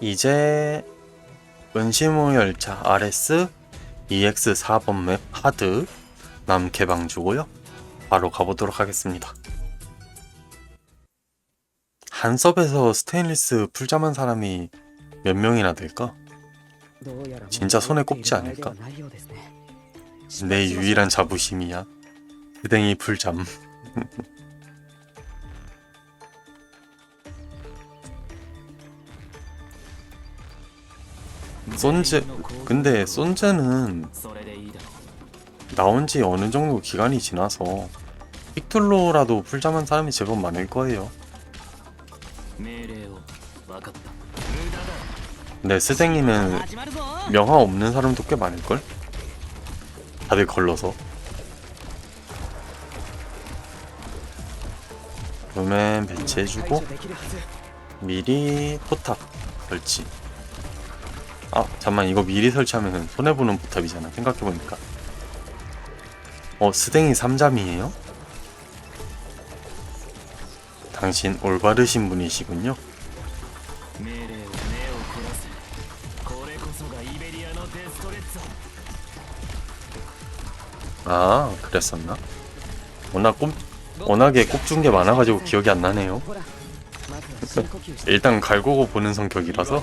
이제 은시모 열차 RS EX 4번 맵 하드 남 개방주고요. 바로 가보도록 하겠습니다. 한섭에서 스테인리스 풀잠한 사람이 몇 명이나 될까? 진짜 손에 꼽지 않을까? 내 유일한 자부심이야. 그댕이 풀잠. 손제 근데 손제는 나온 지 어느 정도 기간이 지나서 픽툴로라도 풀잠한 사람이 제법 많을 거예요. 근데 스댕이는 명화 없는 사람도 꽤 많을걸? 다들 걸러서. 그러면 배치해주고 미리 포탑 설치. 아 잠만 이거 미리 설치하면 손해보는 부탑이잖아 생각해보니까 어 스댕이 3잠이에요? 당신 올바르신 분이시군요 아 그랬었나? 워낙 꼼, 워낙에 꼽준 게 많아가지고 기억이 안 나네요 일단 갈고고 보는 성격이라서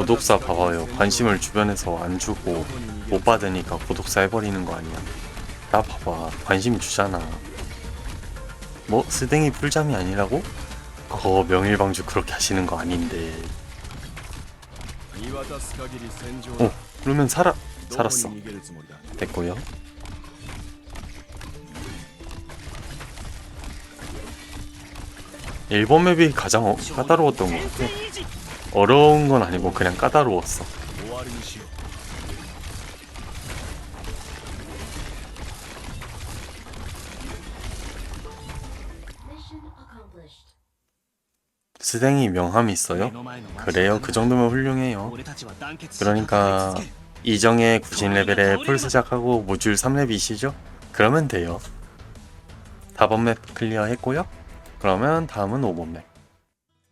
고독사 봐봐요. 관심을 주변에서 안 주고 못 받으니까 고독사 해버리는 거 아니야. 나 봐봐. 관심 주잖아. 뭐 스댕이 풀잠이 아니라고? 거 명일방주 그렇게 하시는 거 아닌데. 어, 그러면 살아 살았어. 됐고요. 일본 맵이 가장 어, 까다로웠던 것 같아. 어려운 건 아니고 그냥 까다로웠어. 스댕이 명함이 있어요? 그래요. 그 정도면 훌륭해요. 그러니까 이정의 90레벨에 풀 시작하고 모듈 3렙이시죠? 그러면 돼요. 4번 맵 클리어 했고요. 그러면 다음은 5번 맵.